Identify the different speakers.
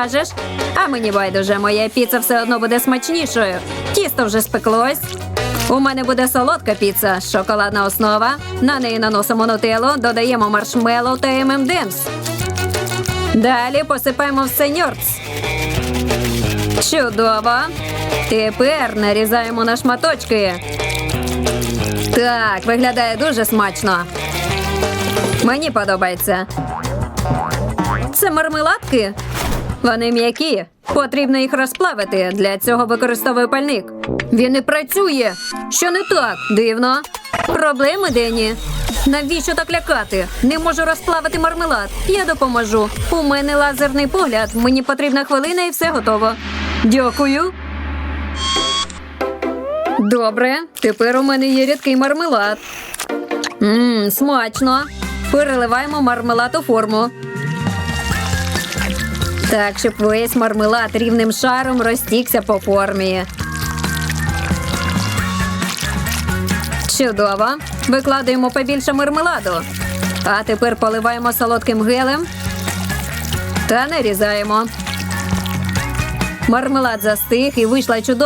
Speaker 1: скажеш? А мені байдуже, моя піца все одно буде смачнішою. Тісто вже спеклось. У мене буде солодка піца, шоколадна основа. На неї наносимо нутеллу, додаємо маршмеллоу та ММДемс. Далі посипаємо все ньорц. Чудово. Тепер нарізаємо на шматочки. Так, виглядає дуже смачно. Мені подобається. Це мармеладки. Вони м'які. Потрібно їх розплавити. Для цього використовую пальник. Він не працює. Що не так? Дивно. Проблеми, Дені. Навіщо так лякати? Не можу розплавити мармелад. Я допоможу. У мене лазерний погляд. Мені потрібна хвилина і все готово. Дякую. Добре, тепер у мене є рідкий мармелад. Мм, смачно. Переливаємо мармелад у форму. Так, щоб весь мармелад рівним шаром розтікся по формі. Чудово. Викладаємо побільше мармеладу. А тепер поливаємо солодким гелем та нарізаємо. Мармелад застиг і вийшла чудова.